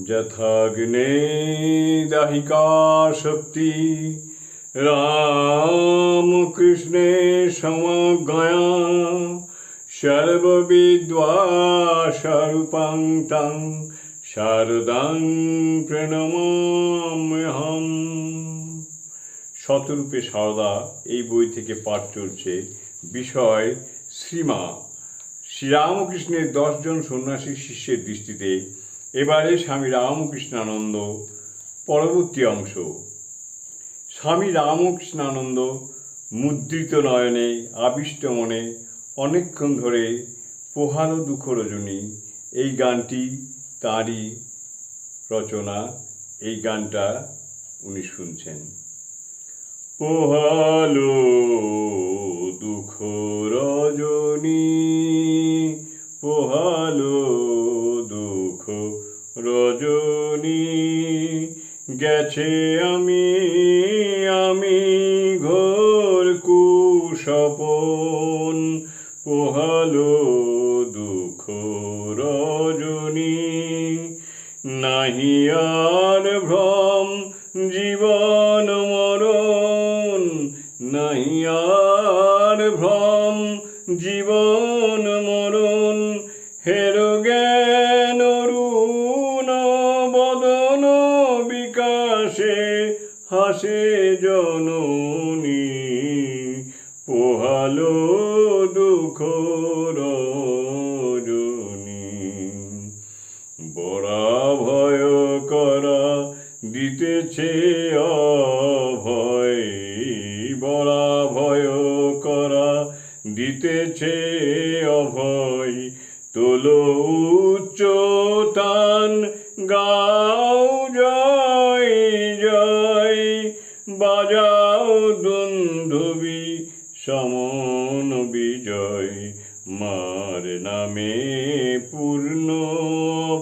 যথাগ্নে দাহিকা শক্তি। রামকৃষ্ণে সমজ্ঞয়া সর্ববিদ্বাসারূপাং তং। শারদাং প্রণমাম্যহম শতরূপে সারদা এই বই থেকে পাঠ চলছে। বিষয়, শ্রীমা। শ্রীরামকৃষ্ণের দশজন সন্ন্যাসী শিষ্যের দৃষ্টিতে এবারে স্বামী রামকৃষ্ণানন্দ, পরবর্তী অংশ। স্বামী রামকৃষ্ণানন্দ মুদ্রিত নয়নে, আবিষ্ট মনে, অনেকক্ষণ ধরে পোহালো দুঃখ রজনী, এই গানটি তাঁরই রচনা, এই গানটা উনি শুনছেন। পোহালো দুঃখ রজনী গেছে আমি আমি ঘোর কুসপন পোহালো দুঃখ রজনী, নাহি আর ভ্রম জীবন মরণ। নাহি আর ভ্রম জীবন মরণ। হাসে জননী, পোহালো দুঃখ রজনী। বড়া ভয় করা দিতেছে অভয়, বড়া ভয় করা দিতেছে অভয়। তোলো উচ্চতান গাও বাজাও দুন্দুবি সমন বিজয়। মার নামে পূর্ণ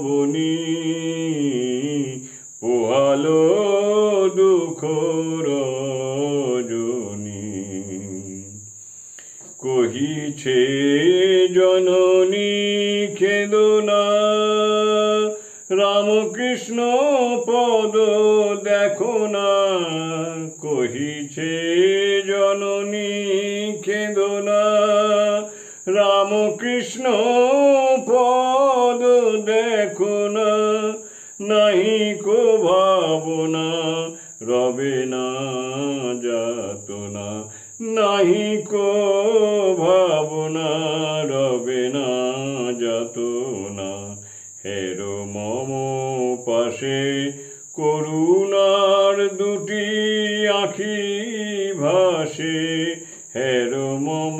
বনি পোহালো দুঃখ রজনী। কহিছে জননী খেদনা রামকৃষ্ণ পদ দেখো না, কহিছে জননী খেদনা রামকৃষ্ণ পদ দেখো না, নাহি কো ভাবনা, রবে না যাতনা নাহি কো ভাবনা, রবে না যাতনা হেরো মম পাশে করুণার দুটি আখি ভাসে। হেরো মম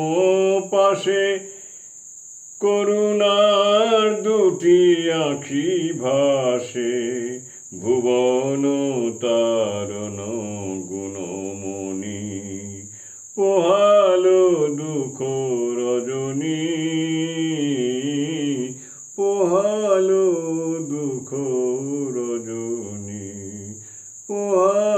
পাশে করুণার দুটি আখি ভাসে। ভুবন তারণ গুণমণি পোহালো পোহালো দুঃখ রজনী পোহালো